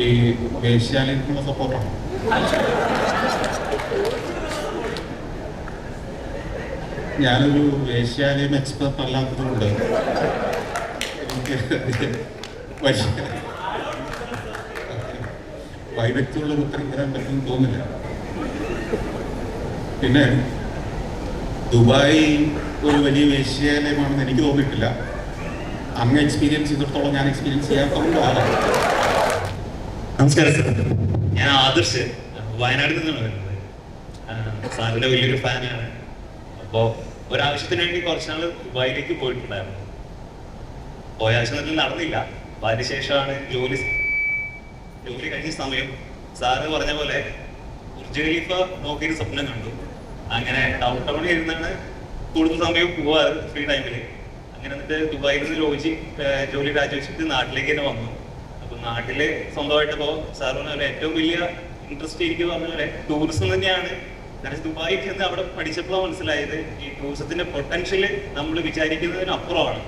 ഈ വേശ്യാലയത്തിനുള്ള സപ്പോർട്ടാണ് ഞാനൊരു വേശ്യാലയം എക്സ്പെർട്ട് അല്ലാത്തതുകൊണ്ട് എനിക്ക് വലിയ വൈദഗ്ധ്യമുള്ള ഉത്തരം തരാൻ പറ്റുമെന്ന് തോന്നില്ല പിന്നെ ദുബായ് ഒരു വലിയ വേശ്യാലയമാണെന്ന് എനിക്ക് തോന്നിയിട്ടില്ല. അങ്ങ് എക്സ്പീരിയൻസ് ചെയ്തിടത്തോളം ഞാൻ എക്സ്പീരിയൻസ് ചെയ്യാത്തതുകൊണ്ടാണ് നമസ്കാരം. സർ ഞാൻ ആദർശ്. വയനാട് നിന്നാണ് വരുന്നത്. സാറിന്റെ വലിയൊരു ഫാനാണ്. അപ്പോ ഒരാവശ്യത്തിന് വേണ്ടി കുറച്ചാൾ ദുബായിലേക്ക് പോയിട്ടുണ്ടായിരുന്നു. പോയ ആവശ്യത്തിൽ നടന്നില്ല. അപ്പൊ അതിനുശേഷമാണ് ജോലി ജോലി കഴിഞ്ഞ സമയം സാറ് പറഞ്ഞ പോലെ ബുർജ് ഖലീഫ നോക്കിയൊരു സ്വപ്നം കണ്ടു. അങ്ങനെ ഡൗൺ ടൗണിൽ ഇരുന്നാണ് കൂടുതൽ സമയം പോവാറ് ഫ്രീ ടൈമിൽ അങ്ങനെ എന്നിട്ട് ദുബായിൽ നിന്ന് ജോലി ജോലി രാജിവെച്ചിട്ട് നാട്ടിലേക്ക് തന്നെ വന്നു. നാട്ടിൽ സ്വന്തമായിട്ട് ഇപ്പോ സാർ പറഞ്ഞ പോലെ ഏറ്റവും വലിയ ഇൻട്രസ്റ്റ് എനിക്ക് പറഞ്ഞ പോലെ ടൂറിസം തന്നെയാണ്. കാരണം ദുബായി ചെന്ന് അവിടെ പഠിച്ചപ്പോഴാണ് മനസ്സിലായത് ഈ ടൂറിസത്തിന്റെ പൊട്ടൻഷ്യൽ നമ്മൾ വിചാരിക്കുന്നതിന് അപ്പുറമാണ്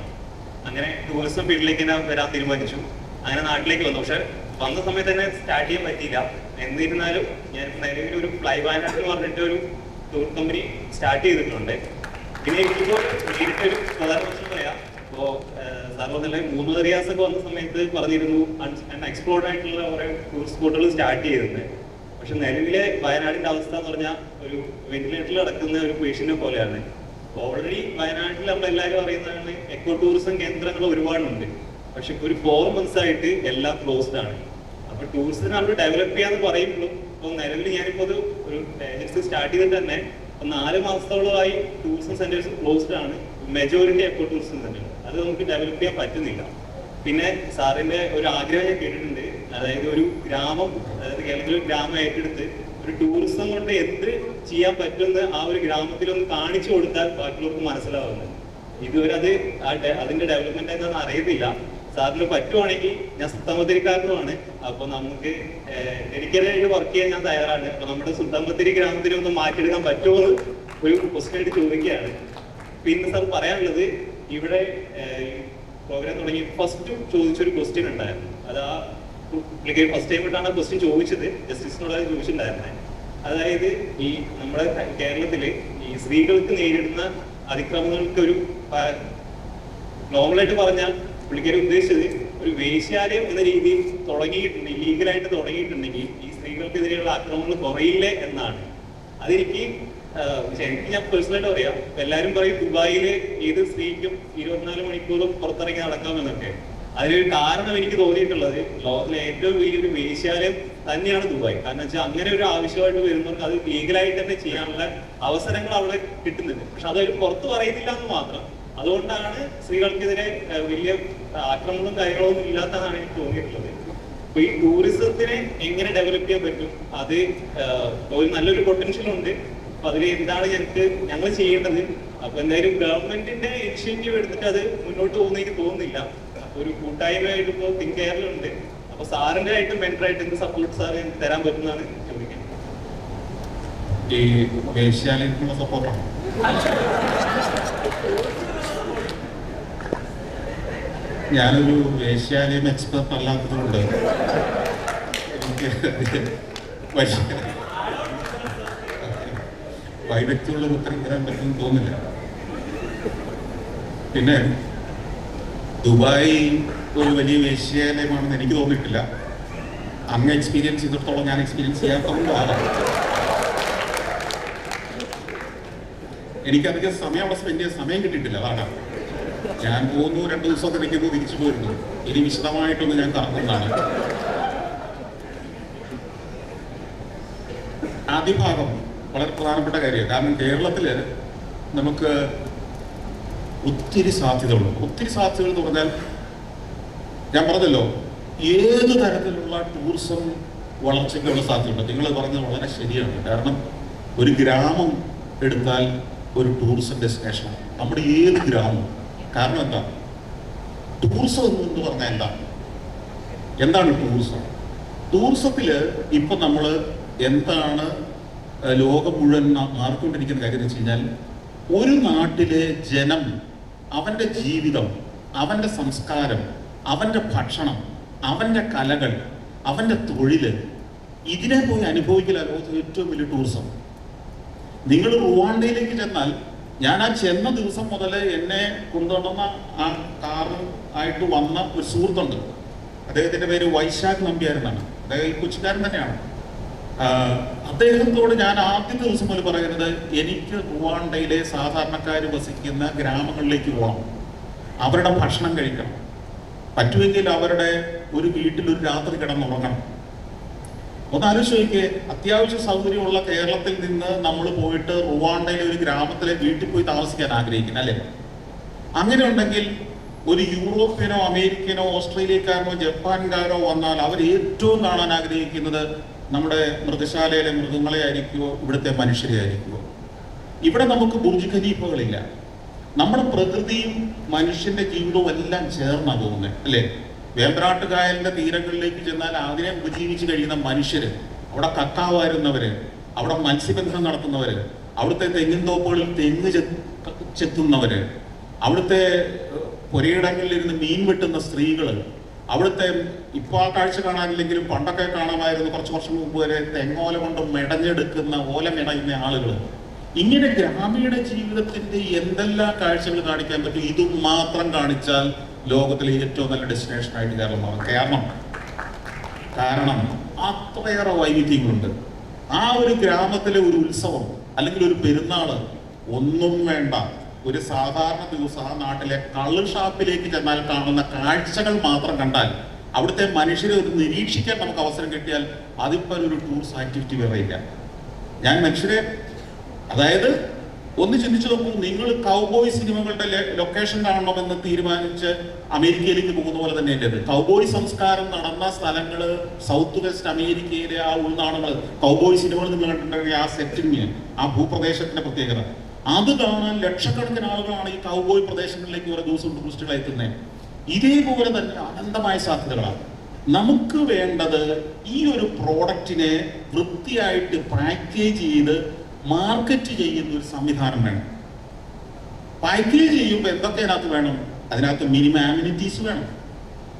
അങ്ങനെ ടൂറിസം ഫീൽഡിലേക്ക് തന്നെ വരാൻ തീരുമാനിച്ചു. അങ്ങനെ നാട്ടിലേക്ക് വന്നു. പക്ഷെ വന്ന സമയത്ത് തന്നെ സ്റ്റാർട്ട് ചെയ്യാൻ പറ്റിയില്ല. എന്നിരുന്നാലും ഞാൻ നിലവിൽ ഒരു ഫ്ലൈ വയനാട് എന്ന് പറഞ്ഞിട്ട് ഒരു ടൂർ കമ്പനി സ്റ്റാർട്ട് ചെയ്തിട്ടുണ്ട്. പിന്നെ എനിക്കിപ്പോൾ നേരിട്ടൊരു പ്രധാന പറയാം. ഇപ്പോ സാർ പറഞ്ഞ മൂന്ന് റിയാസ് ഒക്കെ വന്ന സമയത്ത് പറഞ്ഞിരുന്നു അൺഎക്സ്പ്ലോർഡ് ആയിട്ടുള്ള കുറെ ടൂറിസ്റ്റ് സ്പോട്ടുകൾ സ്റ്റാർട്ട് ചെയ്തിരുന്നത് പക്ഷെ നിലവിലെ വയനാടിന്റെ അവസ്ഥ എന്ന് പറഞ്ഞാൽ ഒരു വെന്റിലേറ്ററിൽ അടക്കുന്ന ഒരു പേഷ്യന്റിനെ പോലെയാണ്. ഓൾറെഡി വയനാട്ടിൽ നമ്മൾ എല്ലാവരും അറിയുന്നതാണ് എക്കോ ടൂറിസം കേന്ദ്രങ്ങൾ ഒരുപാടുണ്ട്. പക്ഷെ ഒരു ഫോർ മന്ത്സ് ആയിട്ട് എല്ലാം ക്ലോസ്ഡ് ആണ്. അപ്പൊ ടൂറിസത്തിന് നമ്മൾ ഡെവലപ്പ് ചെയ്യാന്ന് പറയുമ്പോഴും ഇപ്പൊ നിലവിൽ ഞാനിപ്പോ ഒരു ഏജൻസി സ്റ്റാർട്ട് ചെയ്തിട്ട് തന്നെ നാല് മാസത്തോളമായി ടൂറിസം സെന്റേഴ്സ് ക്ലോസ്ഡ് ആണ്. മെജോറിറ്റി എക്കോ ടൂറിസം സെന്റർ അത് നമുക്ക് ഡെവലപ്പ് ചെയ്യാൻ പറ്റുന്നില്ല. പിന്നെ സാറിന്റെ ഒരു ആഗ്രഹം ഞാൻ കേട്ടിട്ടുണ്ട്. അതായത് ഒരു ഗ്രാമം അതായത് കേരളത്തിൽ ഒരു ഗ്രാമം ഏറ്റെടുത്ത് ഒരു ടൂറിസം കൊണ്ട് എന്ത് ചെയ്യാൻ പറ്റുമെന്ന് ആ ഒരു ഗ്രാമത്തിൽ ഒന്ന് കാണിച്ചു കൊടുത്താൽ ബാക്കിയുള്ളവർക്ക് മനസ്സിലാവുന്നത് ഇതുവരെ അത് അതിന്റെ ഡെവലപ്മെന്റ് എന്താണെന്ന് അറിയത്തില്ല. സാറിന് പറ്റുവാണെങ്കിൽ ഞാൻ സുത്തമത്തിരിക്കാരനുമാണ് അപ്പൊ നമുക്ക് ഡെഡിക്കേറ്റഡ് വർക്ക് ചെയ്യാൻ ഞാൻ തയ്യാറാണ്. അപ്പൊ നമ്മുടെ സുത്തമത്തിരി ഗ്രാമത്തിനെ ഒന്ന് മാറ്റിയെടുക്കാൻ പറ്റുമോ എന്ന് ഒരു ക്വസ്റ്റ്യൻ ആയിട്ട് ചോദിക്കുകയാണ്. പിന്നെ സാർ പറയാനുള്ളത് ഇവിടെ പ്രോഗ്രാം തുടങ്ങി ഫസ്റ്റും ചോദിച്ചൊരു ക്വസ്റ്റ്യൻ ഉണ്ടായിരുന്നു. അത് ആ പുള്ളിക്ക് ഫസ്റ്റ് ടൈം ഇട്ടാണ് ക്വസ്റ്റ്യൻ ചോദിച്ചത് ജസ്റ്റിസിനോട് അത് ചോദിച്ചിട്ടുണ്ടായിരുന്നത് അതായത് ഈ നമ്മുടെ കേരളത്തിൽ ഈ സ്ത്രീകൾക്ക് നേരിടുന്ന അതിക്രമങ്ങൾക്ക് ഒരു നോർമലായിട്ട് പറഞ്ഞാൽ പുള്ളിക്കാരി ഉദ്ദേശിച്ചത് ഒരു വേശ്യാലയം എന്ന രീതിയിൽ തുടങ്ങിയിട്ടുണ്ട് ലീഗലായിട്ട് തുടങ്ങിയിട്ടുണ്ടെങ്കിൽ ഈ സ്ത്രീകൾക്കെതിരെയുള്ള ആക്രമണങ്ങൾ കുറയില്ലേ എന്നാണ്. അതെനിക്ക് എനിക്ക് ഞാൻ പേഴ്സണലായിട്ട് പറയാം. എല്ലാരും പറയും ദുബായിൽ ഏത് സ്ത്രീക്കും ഇരുപത്തിനാല് മണിക്കൂറും പുറത്തിറങ്ങി നടക്കാമെന്നൊക്കെ. അതിനൊരു കാരണം എനിക്ക് തോന്നിയിട്ടുള്ളത് ലോകത്തിലെ ഏറ്റവും വലിയൊരു വേശ്യാലയം തന്നെയാണ് ദുബായ്. കാരണം വെച്ചാൽ അങ്ങനെ ഒരു ആവശ്യമായിട്ട് വരുന്നവർക്ക് അത് ലീഗലായിട്ട് തന്നെ ചെയ്യാനുള്ള അവസരങ്ങൾ അവിടെ കിട്ടുന്നുണ്ട്. പക്ഷെ അതൊരു പുറത്ത് പറയുന്നില്ല എന്ന് മാത്രം. അതുകൊണ്ടാണ് സ്ത്രീകൾക്കെതിരെ വലിയ ആക്രമണവും കാര്യങ്ങളൊന്നും ഇല്ലാത്തതാണ് എനിക്ക് തോന്നിയിട്ടുള്ളത്. അപ്പൊ ഈ ടൂറിസത്തിനെ എങ്ങനെ ഡെവലപ്പ് ചെയ്യാൻ പറ്റും? അത് ഒരു നല്ലൊരു പൊട്ടൻഷ്യൽ ഉണ്ട്. അപ്പൊ അതിൽ എന്താണ് ഞങ്ങൾക്ക് ഞങ്ങൾ ചെയ്യേണ്ടത്. അപ്പൊ എന്തായാലും ഗവൺമെന്റിന്റെ ഇനിഷ്യേറ്റീവ് എടുത്തിട്ട് അത് മുന്നോട്ട് പോകുന്നതിന് തോന്നുന്നില്ല. ഒരു കൂട്ടായ്മയായിട്ട് ഇപ്പോ തിങ്ക് കേരളുണ്ട് അപ്പൊ സാറിന്റെ ആയിട്ട് മെന്ററായിട്ട് എന്ത് സപ്പോർട്ട് സാർ തരാൻ പറ്റുന്നതാണ് ചോദിക്കുന്നത് ഞാനൊരു വേശ്യാലയം എക്സ്പെർട്ട് അല്ലാത്തതുകൊണ്ട് എനിക്ക് ഒരു ഉത്തരം തരാൻ പറ്റുമെന്ന് തോന്നില്ല പിന്നെ ദുബായ് ഒരു വലിയ വേശ്യാലയമാണെന്ന് എനിക്ക് തോന്നിയിട്ടില്ല. അങ്ങ് എക്സ്പീരിയൻസ് ചെയ്തിടത്തോളം ഞാൻ എക്സ്പീരിയൻസ് ചെയ്യാത്തതുകൊണ്ടാണ് എനിക്കധികം സമയം അവിടെ സ്പെൻഡ് ചെയ്യാൻ സമയം കിട്ടിയിട്ടില്ല അതാണ്. ഞാൻ പോകുന്നു രണ്ടു ദിവസമൊക്കെ നിൽക്കുന്നു തിരിച്ചു പോയിരുന്നു ഇനി വിശദമായിട്ടൊന്ന് ഞാൻ കറങ്ങുന്നതാണ്. ആദ്യ ഭാഗം വളരെ പ്രധാനപ്പെട്ട കാര്യമാണ്. കാരണം കേരളത്തിൽ നമുക്ക് ഒത്തിരി സാധ്യതകളുണ്ട്. ഒത്തിരി സാധ്യതകൾ എന്ന് പറഞ്ഞാൽ ഞാൻ പറഞ്ഞല്ലോ ഏത് തരത്തിലുള്ള ടൂറിസം വളർച്ചയ്ക്കുള്ള സാധ്യതയുണ്ട് നിങ്ങൾ പറഞ്ഞത് വളരെ ശരിയാണ്. കാരണം ഒരു ഗ്രാമം എടുത്താൽ ഒരു ടൂറിസം ഡെസ്റ്റിനേഷനാണ് നമ്മുടെ ഏത് ഗ്രാമം? കാരണം എന്താ? ടൂറിസം എന്ന് പറഞ്ഞാൽ എന്താണ് എന്താണ് ടൂറിസം? ടൂറിസത്തിൽ ഇപ്പൊ നമ്മൾ എന്താണ് ലോകം മുഴുവൻ മാറിക്കൊണ്ടിരിക്കുന്ന കാര്യം എന്ന് വെച്ച് കഴിഞ്ഞാൽ ഒരു നാട്ടിലെ ജനം അവന്റെ ജീവിതം അവന്റെ സംസ്കാരം അവന്റെ ഭക്ഷണം അവന്റെ കലകൾ അവന്റെ തൊഴിൽ ഇതിനെ പോയി അനുഭവിക്കില്ല ലോകത്തിൽ ഏറ്റവും വലിയ ടൂറിസം നിങ്ങൾ റുവാണ്ടയിലേക്ക് ചെന്നാൽ ഞാൻ ആ ചെന്ന ദിവസം മുതൽ എന്നെ കൊണ്ടുവന്ന ആ കാറിൽ ആയിട്ട് വന്ന ഒരു സുഹൃത്തുണ്ട്. അദ്ദേഹത്തിന്റെ പേര് വൈശാഖ് നമ്പ്യാരെന്നാണ്. അദ്ദേഹം കൊച്ചുകാരൻ തന്നെയാണ്. അദ്ദേഹത്തോട് ഞാൻ ആദ്യത്തെ ദിവസം മുതൽ പറയുന്നത് എനിക്ക് റുവാണ്ടയിലെ സാധാരണക്കാർ വസിക്കുന്ന ഗ്രാമങ്ങളിലേക്ക് പോകണം അവരുടെ ഭക്ഷണം കഴിക്കണം. പറ്റുമെങ്കിൽ അവരുടെ ഒരു വീട്ടിൽ ഒരു രാത്രി കിടന്നുറങ്ങണം ഒന്ന് ആലോചിച്ച് അത്യാവശ്യ സൗകര്യമുള്ള കേരളത്തിൽ നിന്ന് നമ്മൾ പോയിട്ട് റുവാണ്ടയിലെ ഒരു ഗ്രാമത്തിലെ വീട്ടിൽ പോയി താമസിക്കാൻ ആഗ്രഹിക്കുന്നു അല്ലേ? അങ്ങനെ ഉണ്ടെങ്കിൽ ഒരു യൂറോപ്യനോ അമേരിക്കനോ ഓസ്ട്രേലിയക്കാരനോ ജപ്പാൻകാരോ വന്നാൽ അവർ ഏറ്റവും കാണാൻ ആഗ്രഹിക്കുന്നത് നമ്മുടെ മൃഗശാലയിലെ മൃഗങ്ങളെ ആയിരിക്കുമോ ഇവിടുത്തെ മനുഷ്യരെ ആയിരിക്കുമോ ഇവിടെ നമുക്ക് ബുർജ് ഖലീഫകളില്ല നമ്മുടെ പ്രകൃതിയും മനുഷ്യന്റെ ജീവിതവും എല്ലാം ചേർന്നാ പോകുന്നത് അല്ലേ? വേമ്പനാട്ട് കായലിന്റെ തീരങ്ങളിലേക്ക് ചെന്നാൽ അതിനെ ഉപജീവിച്ച് കഴിയുന്ന മനുഷ്യര് അവിടെ കക്കാവാരുന്നവര് അവിടെ മത്സ്യബന്ധനം നടത്തുന്നവര് അവിടുത്തെ തെങ്ങിൻ തോപ്പുകളിൽ തെങ്ങ് ചെത്ത് ചെത്തുന്നവര് അവിടുത്തെ പുരയിടങ്ങളിലിരുന്ന് മീൻ വെട്ടുന്ന സ്ത്രീകൾ അവിടുത്തെ ഇപ്പോൾ ആ കാഴ്ച കാണാനില്ലെങ്കിലും പണ്ടൊക്കെ കാണാമായിരുന്നു. കുറച്ച് വർഷം മുമ്പ് വരെ തെങ്ങോല കൊണ്ട് മെടഞ്ഞെടുക്കുന്ന ഓല മെടയുന്ന ആളുകൾ ഇങ്ങനെ ഗ്രാമീണ ജീവിതത്തിന്റെ എന്തെല്ലാം കാഴ്ചകൾ കാണിക്കാൻ പറ്റും? ഇത് മാത്രം കാണിച്ചാൽ ലോകത്തിലെ ഏറ്റവും നല്ല ഡെസ്റ്റിനേഷൻ ആയിട്ട് കേരളം കാരണം കാരണം അത്രയേറെ വൈവിധ്യങ്ങളുണ്ട്. ആ ഒരു ഗ്രാമത്തിലെ ഒരു ഉത്സവം അല്ലെങ്കിൽ ഒരു പെരുന്നാൾ ഒന്നും വേണ്ട. ഒരു സാധാരണ ദിവസം ആ നാട്ടിലെ കള്ള് ഷാപ്പിലേക്ക് ചെന്നാൽ കാണുന്ന കാഴ്ചകൾ മാത്രം കണ്ടാൽ അവിടുത്തെ മനുഷ്യരെ ഒരു നിരീക്ഷിക്കാൻ നമുക്ക് അവസരം കിട്ടിയാൽ അതിപ്പോൾ ഒരു ടൂറിസ്റ്റ് ആക്ടിവിറ്റി വേറെ ഇല്ല. ഞാൻ മനുഷ്യരെ അതായത് ഒന്ന് ചിന്തിച്ചു നോക്കൂ നിങ്ങൾ കൗബോയ് സിനിമകളുടെ ലൊക്കേഷൻ കാണണമെന്ന് തീരുമാനിച്ച് അമേരിക്കയിലേക്ക് പോകുന്ന പോലെ തന്നെ എന്റെ കൗബോയ് സംസ്കാരം നടന്ന സ്ഥലങ്ങൾ സൗത്ത് വെസ്റ്റ് അമേരിക്കയിലെ ആ ഉൾനാടുകൾ കൗബോയ് സിനിമകൾ നിങ്ങൾ കണ്ടിട്ടുണ്ടെങ്കിൽ ആ സെറ്റിങ് ആ ഭൂപ്രദേശത്തിന്റെ പ്രത്യേകത. അത് കാണാൻ ലക്ഷക്കണക്കിന് ആളുകളാണ് ഈ കൗബോയ് പ്രദേശങ്ങളിലേക്ക് ഓരോ ദിവസം ടൂറിസ്റ്റുകൾ എത്തുന്നത് ഇതേപോലെ തന്നെ അനന്തമായ സാധ്യതകളാണ്. നമുക്ക് വേണ്ടത് ഈ ഒരു പ്രോഡക്റ്റിനെ വൃത്തിയായിട്ട് പാക്കേജ് ചെയ്ത് മാർക്കറ്റ് ചെയ്യുന്ന ഒരു സംവിധാനം വേണം. പാക്കേജ് ചെയ്യുമ്പോൾ എന്തൊക്കെ അതിനകത്ത് വേണം? അതിനകത്ത് മിനിമം ആമിനിറ്റീസ് വേണം.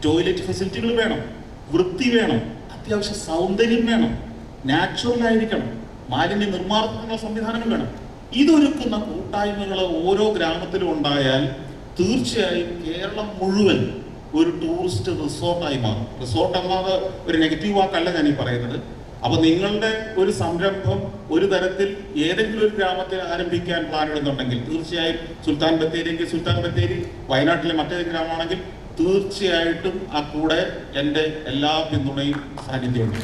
ടോയ്ലറ്റ് ഫെസിലിറ്റികൾ വേണം. വൃത്തി വേണം. അത്യാവശ്യം സൗന്ദര്യം വേണം. നാച്ചുറൽ ആയിരിക്കണം. മാലിന്യ നിർമ്മാർജന സംവിധാനം വേണം. ഇതൊരുക്കുന്ന കൂട്ടായ്മകൾ ഓരോ ഗ്രാമത്തിലും ഉണ്ടായാൽ തീർച്ചയായും കേരളം മുഴുവൻ ഒരു ടൂറിസ്റ്റ് റിസോർട്ടായി മാറും. റിസോർട്ട് എന്നത് ഒരു നെഗറ്റീവ് വാക്കല്ല ഞാൻ ഈ പറയുന്നത്. അപ്പൊ നിങ്ങളുടെ ഒരു സംരംഭം ഒരു തരത്തിൽ ഏതെങ്കിലും ഒരു ഗ്രാമത്തിൽ ആരംഭിക്കാൻ പ്ലാൻ ഇടുന്നുണ്ടെങ്കിൽ തീർച്ചയായും സുൽത്താൻ ബത്തേരിക്ക് സുൽത്താൻ ബത്തേരി വയനാട്ടിലെ മറ്റേ ഗ്രാമമാണെങ്കിൽ തീർച്ചയായിട്ടും ആ കൂടെ എന്റെ എല്ലാ പിന്തുണയും സാന്നിധ്യമുണ്ട്.